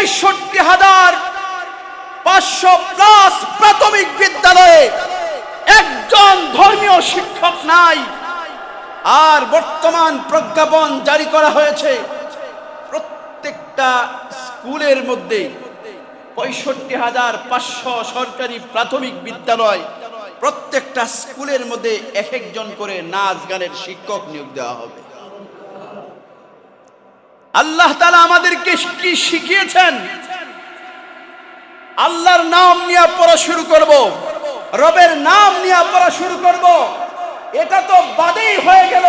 পঁয়ষট্টি হাজার পাঁচশো প্লাস প্রাথমিক বিদ্যালয়ে একজন ধর্মীয় শিক্ষক নাই। আর বর্তমান প্রজ্ঞাপন জারি করা হয়েছে প্রত্যেকটা স্কুলের মধ্যে পঁয়ষট্টি হাজার পাঁচশো সরকারি প্রাথমিক বিদ্যালয় প্রত্যেকটা স্কুলের মধ্যে এক একজন করে নাচ গানের শিক্ষক নিয়োগ দেওয়া হবে। আল্লাহ তালা আমাদেরকে কি শিখিয়েছেন? আল্লাহর নাম নিয়ে পড়া শুরু করব। রবের নাম নিয়ে পড়া শুরু করব। এটা তো বাদেই হয়ে গেল।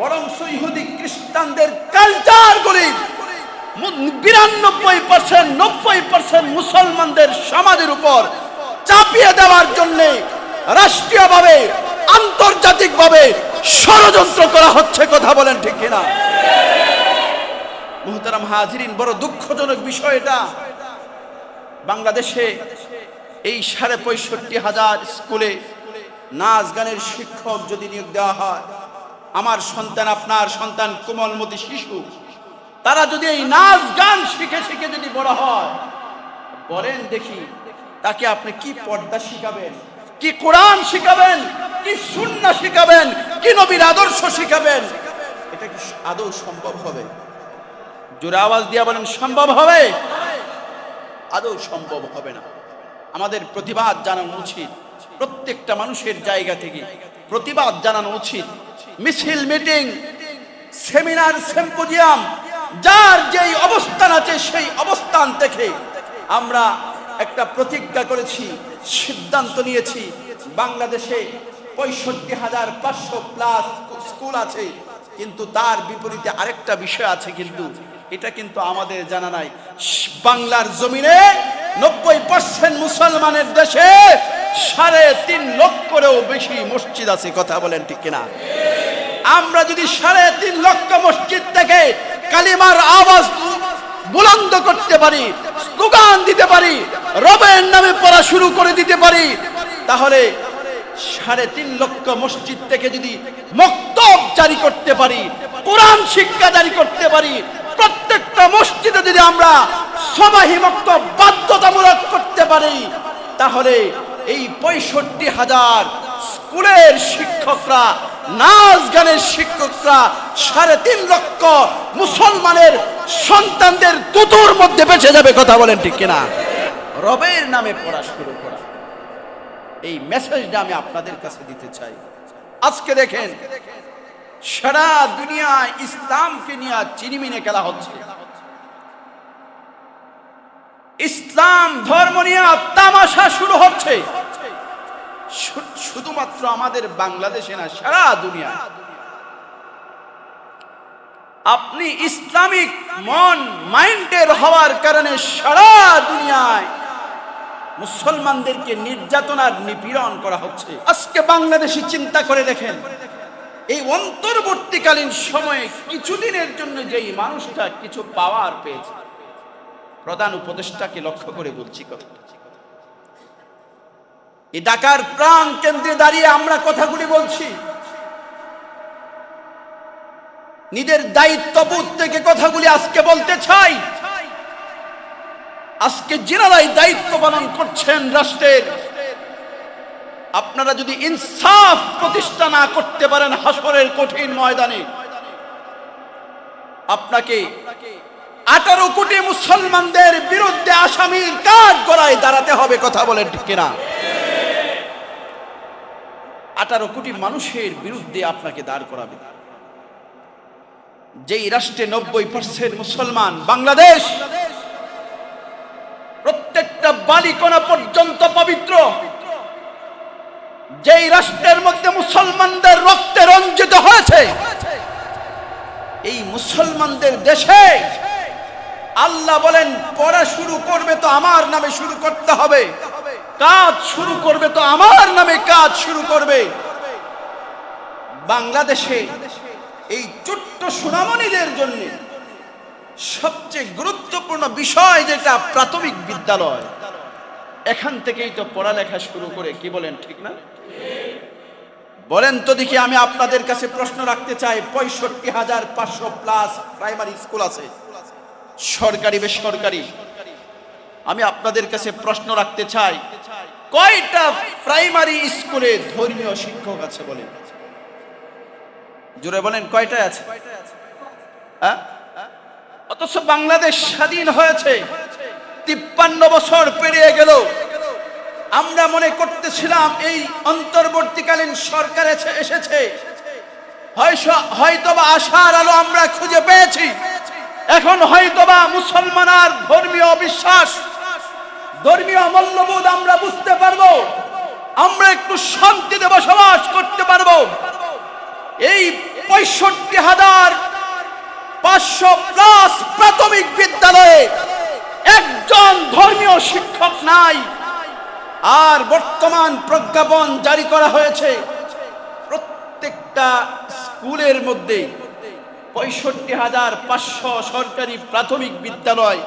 বরং ইহুদি খ্রিস্টানদের কালচার গুলি বিরানব্বই পার্সেন্ট নব্বই পার্সেন্ট মুসলমানদের সমাজের উপর চাপিয়ে দেওয়ার জন্য রাষ্ট্রীয়ভাবে, আন্তর্জাতিকভাবে ষড়যন্ত্র করা হচ্ছে, কথা বলেন ঠিক কিনা? মুহতারাম হাজিরিন, বড় দুঃখজনক বিষয় এটা। বাংলাদেশে এই সাড়ে পঁয়ষট্টি হাজার স্কুলে নাচ গানের শিক্ষক যদি নিয়োগ দেওয়া হয়, আমার সন্তান, আপনার সন্তান কোমলমতি শিশু, তারা যদি এই নাচ গান শিখে শিখে যদি বড় হয়, বলেন দেখি তাকে আপনি কি পর্দা শিখাবেন, কি কোরআন শিখাবেন, কি সুন্না শিখাবেন, কি নবীর আদর্শ শিখাবেন, এটা কি আদৌ সম্ভব হবে? জোরে আওয়াজ দিয়া বলেন, সম্ভব হবে? আদৌ সম্ভব হবে না। আমাদের প্রতিবাদ জানানো উচিত। প্রত্যেকটা মানুষের জায়গা থেকে প্রতিবাদ জানানো উচিত। মিছিল, মিটিং, সেমিনার সেম্পোজিয়াম যার যেই অবস্থান আছে সেই অবস্থান থেকে আমরা একটা প্রতিজ্ঞা করেছি, সিদ্ধান্ত নিয়েছি। বাংলাদেশে পঁয়ষট্টি হাজার পাঁচশো প্লাস স্কুল আছে, কিন্তু তার বিপরীতে আরেকটা বিষয় আছে কিন্তু এটা কিন্তু আমাদের জানা নাই। বাংলার জমিনে নব্বই পার্সেন্ট মুসলমানের দেশে সাড়ে তিন লক্ষরেও বেশি মসজিদ আছে, কথা বলেন ঠিক কিনা? আমরা যদি সাড়ে তিন লক্ষ মসজিদ থেকে কালিমার আওয়াজ বুলন্দ করতে পারি, স্লোগান দিতে পারি, রবের নামে পড়া শুরু করে দিতে পারি, তাহলে সাড়ে তিন লক্ষ মসজিদ থেকে যদি মক্তব জারি করতে পারি, কোরআন শিক্ষা জারি করতে পারি প্রত্যেকটা মসজিদে যদি আমরা সবাহি মক্তব বাধ্যতামূলক করতে পারি, তাহলে এই পঁয়ষট্টি হাজার স্কুলের শিক্ষকরা, নাচ গানের শিক্ষকরা, সাড়ে তিন লক্ষ মুসলমানের সন্তানদের তুতুর মধ্যে বেঁচে যাবে কথা বলেন ঠিক কিনা? রবের নামে পড়া শুরু করা। এই মেসেজটা আমি আপনাদের কাছে দিতে চাই। আজকে দেখেন সারা দুনিয়া ইসলামকে নিয়ে চিনিমিনে খেলা হচ্ছে। ইসলাম ধর্ম নিয়ে তামাশা শুরু হচ্ছে। শুধুমাত্র আমাদের বাংলাদেশে না, সারা দুনিয়া। আপনি ইসলামিক মন, মাইন্ডের হওয়ার কারণে সারা দুনিয়ায় মুসলমানদেরকে নির্যাতন আর নিপীড়ন করা হচ্ছে। আজকে বাংলাদেশি চিন্তা করে দেখেন এই অন্তর্বর্তীকালীন সময়ে কিছুদিনের জন্য যেই মানুষটা কিছু পাওয়ার পেয়েছে, প্রধান উপদেষ্টাকে লক্ষ্য করে বলছি কথা। এই ঢাকার প্রাণ কেন্দ্রে দাঁড়িয়ে আমরা কথাগুলি বলছি। নিজের দায়িত্ববোধ থেকে কথাগুলি আজকে বলতে চাই। আজকে যিনারাই দায়িত্ব পালন করছেন রাষ্ট্রের আপনারা যদি ইনসাফ প্রতিষ্ঠা না করতে পারেন হাসরের কঠিন ময়দানে, আপনাকে আঠারো কোটি মুসলমানদের বিরুদ্ধে আসামির কাজ গড়ায় দাঁড়াতে হবে কথা বলেন ঠিক কিনা? আঠারো কোটি মানুষের বিরুদ্ধে আপনাকে দাঁড় করাবে। যেই রাষ্ট্রে নব্বই পার্সেন্ট মুসলমান, বাংলাদেশ প্রত্যেকটা বালিকণা পর্যন্ত পবিত্র যেই রাষ্ট্রের মধ্যে মুসলমানদের রক্তে রঞ্জিত হয়েছে, এই মুসলমানদের দেশে আল্লাহ বলেন, পড়া শুরু করবে তো আমার নামে শুরু করতে হবে। কাজ শুরু করবে তো আমার নামে কাজ শুরু করবে। বাংলাদেশে এই ছোট্ট সুনামণীদের জন্য সবচেয়ে গুরুত্বপূর্ণ বিষয় যেটা প্রাথমিক বিদ্যালয়, এখান থেকেই তো পড়ালেখা শুরু করে, কি বলেন, ঠিক না? বলেন তো দেখি আমি আপনাদের কাছে প্রশ্ন রাখতে চাই। পঁয়ষট্টি হাজার পাঁচশো প্লাস প্রাইমারি স্কুল আছে। সরকারি বেসরকারি। আমি আপনাদের কাছে প্রশ্ন রাখতে চাই, কয়টা প্রাইমারি স্কুলে ধর্মীয় শিক্ষক আছে বলেন? জোরে বলেন কয়টা আছে? হ্যাঁ? অথচ বাংলাদেশ স্বাধীন হয়েছে। তিপ্পান্ন বছর পেরিয়ে গেল। আমরা মনে করতেছিলাম এই অন্তর্বর্তীকালীন সরকার এসে- এসেছে। হয়তো- হয়তোবা আশার আলো আমরা খুঁজে পেয়েছি। এখন হয়তোবা মুসলমান আর ধর্মীয় বিশ্বাস ধর্মীয় মূল্যবোধ আমরা বুঝতে পারব। আমরা একটু শান্তিতে বসবাস করতে পারব। এই পঁয়ষট্টি হাজার পাঁচশো প্লাস প্রাথমিক বিদ্যালয়ে একজন ধর্মীয় শিক্ষক নাই। আর বর্তমান প্রজ্ঞাপন জারি করা হয়েছে প্রত্যেকটা স্কুলের মধ্যে। পঁয়ষট্টি হাজার পাঁচশো সরকারি প্রাথমিক বিদ্যালয়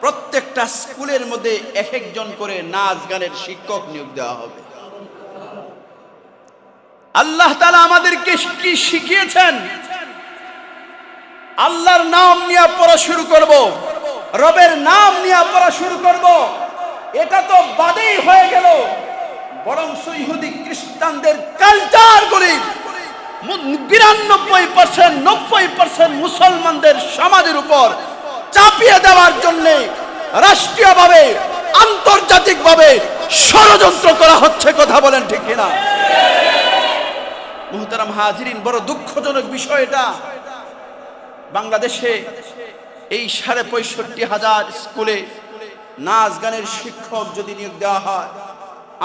প্রত্যেকটা স্কুলের মধ্যে এক একজন করে নাচ গানের শিক্ষক নিয়োগ দেওয়া হবে। আল্লাহ তালা আমাদেরকে কি শিখিয়েছেন? আল্লাহর নাম নিয়ে পড়া শুরু করব। রবের নাম নিয়ে পড়া শুরু করব। এটা তো বাদেই হয়ে গেল। বরং ইহুদি খ্রিস্টানদের কালচার কালচারগুলি বিরানব্বই পার্সেন্ট নব্বই পার্সেন্ট মুসলমানদের সমাজের উপর চাপিয়ে দেওয়ার জন্য রাষ্ট্রীয়ভাবে, আন্তর্জাতিকভাবে ষড়যন্ত্র করা হচ্ছে কথা বলেন ঠিক কিনা? মুহতারাম হাজিরিন, বড় দুঃখজনক বিষয় এটা। বাংলাদেশে এই সাড়ে পঁয়ষট্টি হাজার স্কুলে নাচ গানের শিক্ষক যদি নিয়োগ দেওয়া হয়,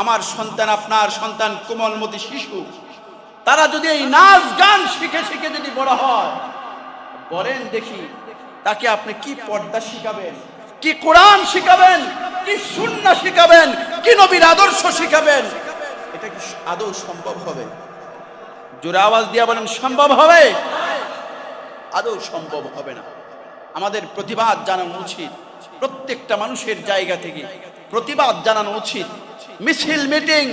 আমার সন্তান, আপনার সন্তান কোমলমতি শিশু, তারা যদি এই নাচ গান শিখে শিখে যদি বড় হয়, বলেন দেখি তাকে আপনি কি পর্দা শিখাবেন, কি কোরআন শিখাবেন, কি সুন্না শিখাবেন, কি নবীর আদর্শ শিখাবেন, এটা কি আদৌ সম্ভব হবে? জোরে আওয়াজ দিয়া বলেন, সম্ভব হবে? আদৌ সম্ভব হবে না। আমাদের প্রতিবাদ জানানো উচিত। প্রত্যেকটা মানুষের জায়গা থেকে প্রতিবাদ জানানো উচিত। মিছিল, মিটিং,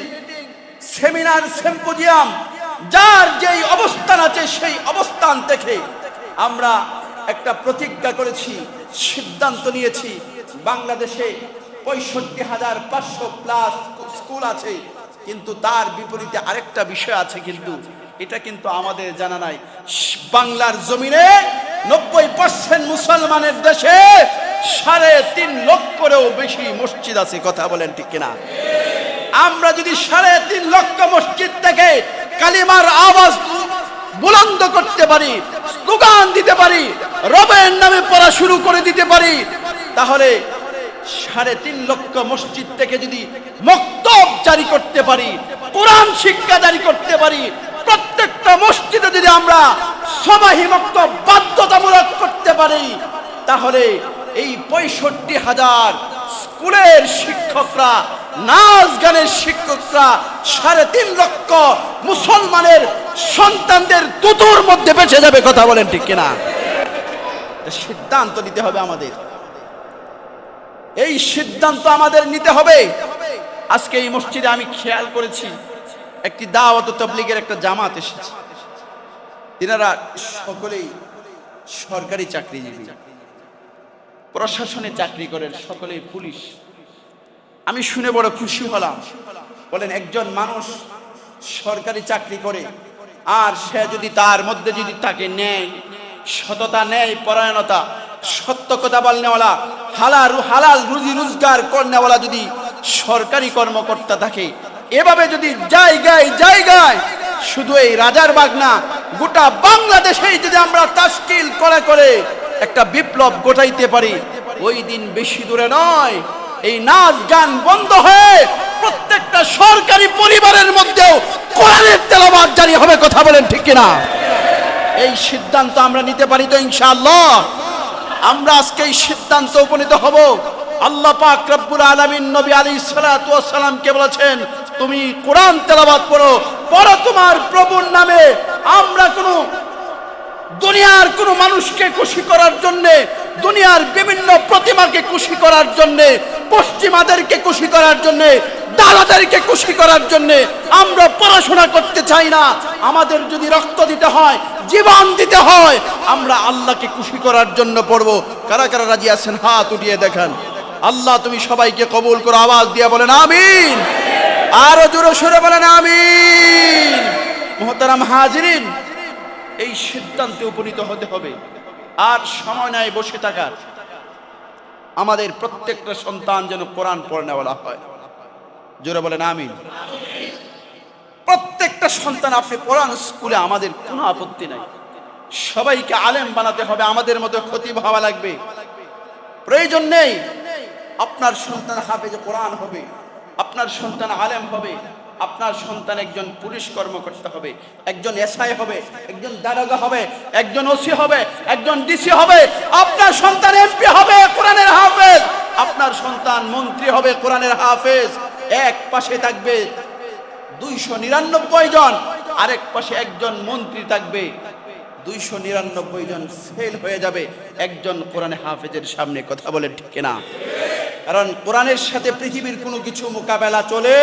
সেমিনার সেম্পোজিয়াম যার যেই অবস্থান আছে সেই অবস্থান থেকে আমরা একটা প্রতিজ্ঞা করেছি, সিদ্ধান্ত নিয়েছি, বাংলাদেশে পঁয়ষট্টি হাজার পাঁচশো প্লাস স্কুল আছে, কিন্তু তার বিপরীতে আরেকটা বিষয় আছে কিন্তু, এটা কিন্তু আমাদের জানা নাই। বাংলার জমিনে নব্বই পার্সেন্ট মুসলমানের দেশে সাড়ে তিন লক্ষরেও বেশি মসজিদ আছে, কথা বলেন ঠিক কিনা? আমরা যদি সাড়ে তিন লক্ষ মসজিদ থেকে কালিমার আওয়াজ বুলন্দ করতে পারি, স্লোগান দিতে পারি, রবের নামে পড়া শুরু করে দিতে পারি, তাহলে সাড়ে তিন লক্ষ মসজিদ থেকে যদি মক্তব জারি করতে পারি, কোরআন শিক্ষা জারি করতে পারি, প্রত্যেকটা মসজিদে যদি আমরা সবাই মক্তব বাধ্যতামূলক করতে পারি, তাহলে এই পঁয়ষট্টি হাজার স্কুলের শিক্ষকরা, নাচ গানের শিক্ষকরা, সাড়ে তিন লক্ষ মুসলমানের সন্তানদের তুতুর মধ্যে বেঁচে যাবে কথা বলেন ঠিক কিনা? সিদ্ধান্ত নিতে হবে আমাদের। এই সিদ্ধান্ত আমাদের নিতে হবে। আজকে এই মসজিদে আমি খেয়াল করেছি, একটি দাওয়াত তবলিগের একটা জামাত এসেছে। তিনারা সকলেই সরকারি চাকরিজীবী। প্রশাসনে চাকরি করেন সকলেই পুলিশ। আমি শুনে বড় খুশি হলাম। বলেন, একজন মানুষ সরকারি চাকরি করে, আর সে যদি তার মধ্যে যদি তাকে নেয়, সততা নেয়, পরায়ণতা, সত্য কথা বলনেওয়ালা, হালাল হালাল রুজি রোজগার করনেওয়ালা যদি সরকারি কর্মকর্তা থাকে, এভাবে যদি জায়গায় জায়গায় শুধু এই রাজার বাগ না গোটা বাংলাদেশেই যদি আমরা তাস্কিল করে করে একটা বিপ্লব গোটাইতে পারি। ওই দিন বেশি দূরে নয়, এই নাচ গান বন্ধ হয়ে প্রত্যেকটা সরকারি পরিবারের মধ্যেও কোরআনের তেলাবাদ জারি হবে কথা বলেন ঠিক কিনা? এই সিদ্ধান্ত আমরা নিতে পারি তো ইনশাআল্লাহ। আমরা আজকে এই সিদ্ধান্ত উপনীত হব। আল্লাহ পাক রব্বুল আলামিন নবী আলাইহিস সালাতু ওয়াস সালামকে বলেছেন, তুমি কোরআন তেলাওয়াত করো, পড়ো তোমার প্রভুর নামে। আমরা কোনো দুনিয়ার কোনো মানুষকে খুশি করার জন্যে, দুনিয়ার বিভিন্ন প্রতিমাকে খুশি করার জন্যে, পশ্চিমাদেরকে খুশি করার জন্যে দাদাদেরকে খুশি করার জন্য আমরা পড়াশোনা করতে চাই না। আমাদের যদি রক্ত দিতে হয়, জীবন দিতে হয়, আমরা আল্লাহকে খুশি করার জন্য পড়ব। কারা কারা রাজি আছেন? হাত উঠিয়ে দেখান। আল্লাহ তুমি সবাইকে কবুল করো, আওয়াজ দিয়ে বলেন আমিন। আরও জোরে সরে বলেন আমিন। মোহতারাম হাজিরিন এই সিদ্ধান্তে উপনীত হতে হবে। আর সময় নাই বসে থাকার। আমাদের প্রত্যেকটা সন্তান যেন কোরআন নেওয়া হয়। জোরে বলেন, আমিন। প্রত্যেকটা সন্তান আপনি পড়ান স্কুলে, আমাদের কোনো আপত্তি নাই। সবাইকে আলেম বানাতে হবে, আমাদের মতো ক্ষতি ভাবা লাগবে। প্রয়োজন নেই। আপনার সন্তান হাফেজ কোরআন হবে, আপনার সন্তান আলেম হবে। আপনার সন্তান একজন পুলিশ কর্মকর্তা হবে, একজন এসআই হবে, একজন দারোগা হবে, একজন ওসি হবে, একজন ডিসি হবে, আপনার সন্তান এমপি হবে কোরআনের হাফেজ। আপনার সন্তান মন্ত্রী হবে কোরআনের হাফেজ। এক পাশে থাকবে দুইশো নিরানব্বই জন, আরেক পাশে একজন মন্ত্রী থাকবে। দুইশো নিরানব্বই জন ফেল হয়ে যাবে, একজন কোরআনে হাফেজের সামনে কথা বলে ঠিক না কারণ কোরআনের সাথে পৃথিবীর কোনো কিছু মোকাবেলা চলে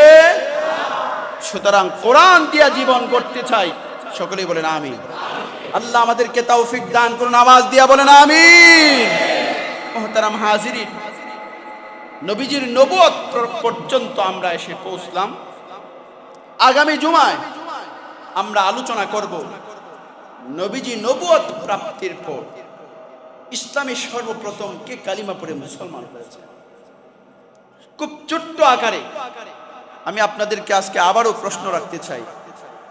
সুতরাং কোরআন দিয়া জীবন করতে চাই। সকলেই বলেন আমি আল্লাহ আমাদেরকে তৌফিক দান করুন, আওয়াজ দিয়া বলেন আমি মহতারাম হাজিরিন, নবীজির নবুয়ত পর্যন্ত আমরা এসে পৌঁছলাম। আগামী জুমায় আমরা আলোচনা করব নবীজি নবুয়ত প্রাপ্তির পর। ইসলামী সর্বপ্রথম কে কালিমা পড়ে মুসলমান হয়েছে? খুব ছোট্ট আকারে। আমি আপনাদেরকে আজকে আবারও প্রশ্ন রাখতে চাই।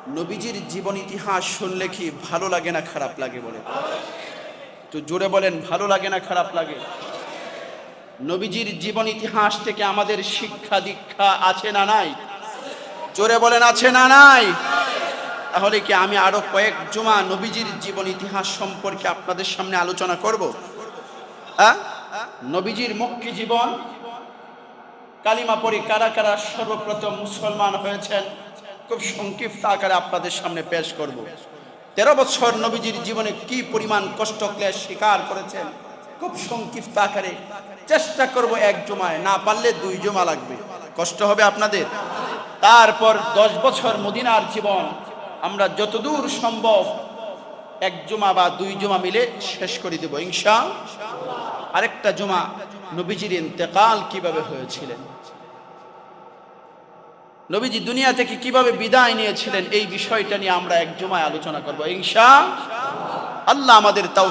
নবীজির জীবন ইতিহাস শুনলে কি ভালো লাগে না খারাপ লাগে বলে? তো জোরে বলেন, ভালো লাগে না খারাপ লাগে? নবীজির জীবন ইতিহাস থেকে আমাদের শিক্ষা দীক্ষা আছে না নাই? জোরে বলেন, আছে না নাই? তাহলে কি আমি আরও কয়েক জমা নবীজির জীবন ইতিহাস সম্পর্কে আপনাদের সামনে আলোচনা করব? হ্যাঁ? নবীজির মুখ্য জীবন কালিমা পড়ি, কারা কারা সর্বপ্রথম মুসলমান হয়েছেন, খুব সংক্ষিপ্ত আকারে আপনাদের সামনে পেশ করব। তেরো বছর নবীজির জীবনে কি পরিমাণ কষ্ট, ক্লেশ স্বীকার করেছেন, খুব সংক্ষিপ্ত আকারে চেষ্টা করব এক জমায়, না পারলে দুই জমা লাগবে। কষ্ট হবে আপনাদের? তারপর দশ বছর মদিনার জীবন, আমরা যতদূর সম্ভব এক জমা বা দুই জমা মিলে শেষ করে দেব ইনশা আরেকটা জমা নবীজির ইন্তেকাল কীভাবে হয়েছিলেন? নবীজি দুনিয়া থেকে কীভাবে বিদায় নিয়েছিলেন? এই বিষয়টা নিয়ে আমরা এক জমায় আলোচনা করব। ইনশা আল্লাহ আমাদের তাও